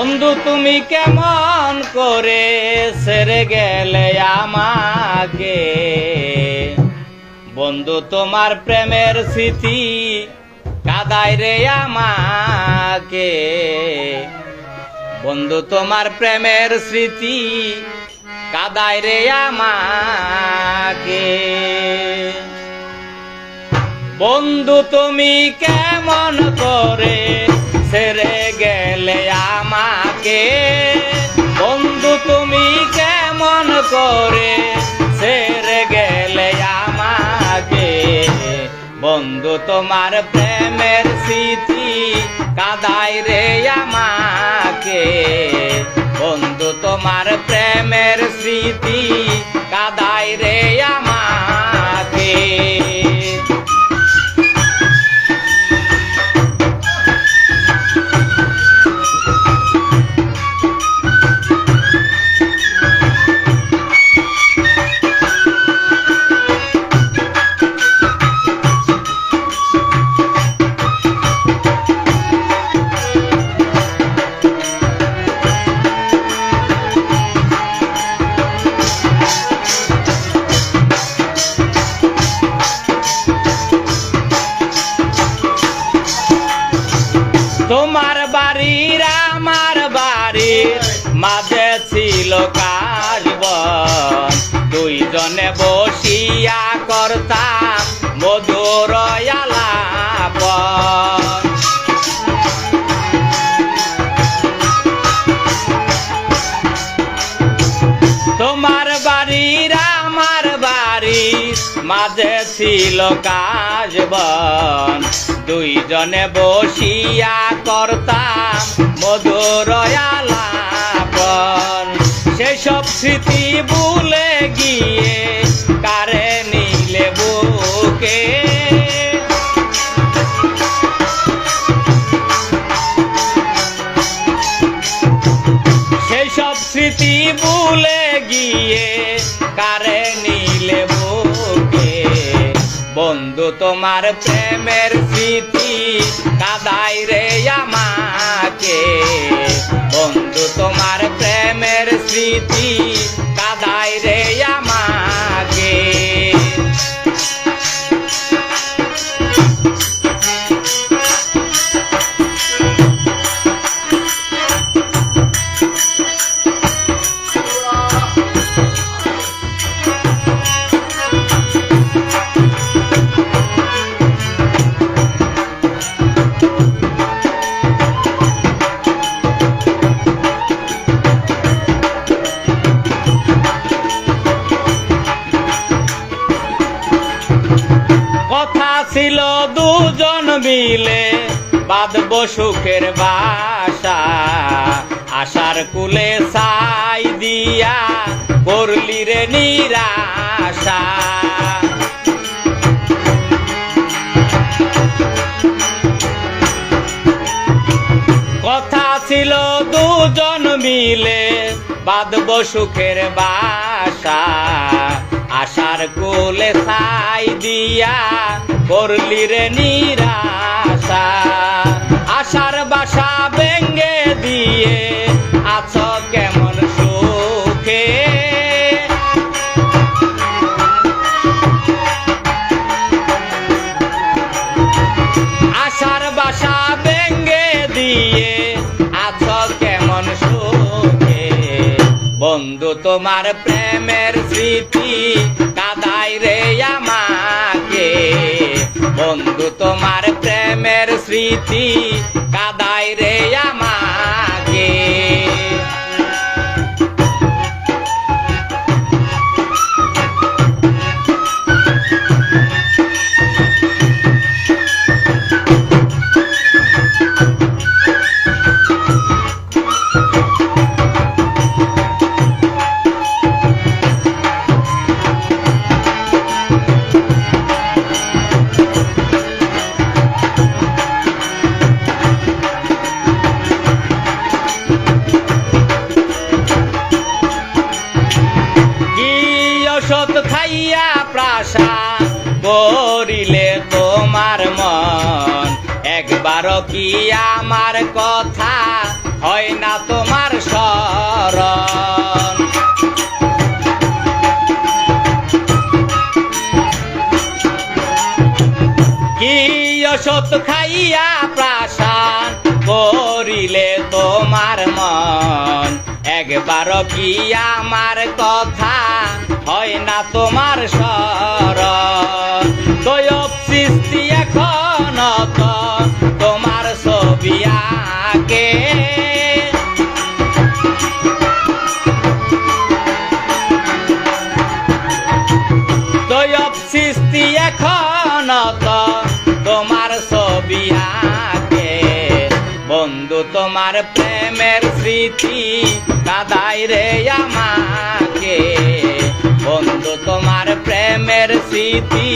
বন্ধু, তুমি কেমন করে সেরে গেলে আমাকে? বন্ধু, তোমার প্রেমের স্মৃতি কাদায় রে আমাকে। বন্ধু, তোমার প্রেমের স্মৃতি কাদায় রে আমাকে। বন্ধু, তুমি কেমন করে ছেড়ে গেলে আমাকে। বন্ধু, তুমি কেমন করে ছেড়ে গেলে আমাকে? বন্ধু, তোমার প্রেমের স্মৃতি কাদাই রে আমাকে। বন্ধু, তোমার প্রেমের স্মৃতি তোমার বাড়ির আমার বাড়ির মাঝে ছিল কাশবন দুইজনে বসিয়া করতাম মধুর আলাপন। তোমার বাড়ির আমার বাড়ির মাঝে ছিল কাজবন দুইজনে বসিয়া করতাম মধুর আলাপন সেসব স্মৃতি ভুলে গিয়ে কারে নিলে বুকে? সেসব স্মৃতি ভুলে গিয়ে তোমার প্রেমের স্মৃতি কাদাই রে আমাকে। বন্ধু তোমার প্রেমের স্মৃতি কথা ছিল দুজন মিলে। বাঁধব সুখের বাসা, আশার কুলে সাই দিয়া করলি রে নিরাশা। কথা ছিল দুজন মিলে, বাঁধব সুখের বাসা আশার কোলে সাই দিয়া করলি রে নিরাশা। আশার বাসা ব্যঙ্গে বন্ধু তোমার প্রেমের স্মৃতি কাদাই রে আমাকে। বন্ধু তোমার প্রেমের স্মৃতি কাদাই রে আমাকে। ওষুধ খাইয়া প্রাসা করিলে তোমার মন। একবার কি আমার কথা হয় না তোমার স্মরণ? কি খাইয়া প্রাসান করিলে মন একবার কি আমার কথা হয় না তোমার স্মরণ? দয়ব সৃষ্টি এখন তো তোমার ছবি আঁকে। দয়ব সৃষ্টি এখন তো তোমার প্রেমের স্মৃতি কাদাই রে আমাকে। বন্ধু তোমার প্রেমের স্মৃতি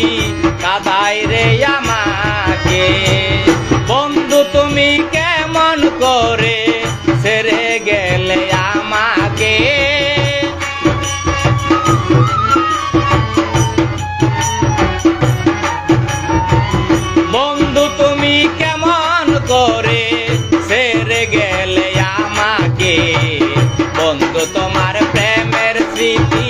কাদাই রে আমাকে। বন্ধু তোমার প্রেমের স্মৃতি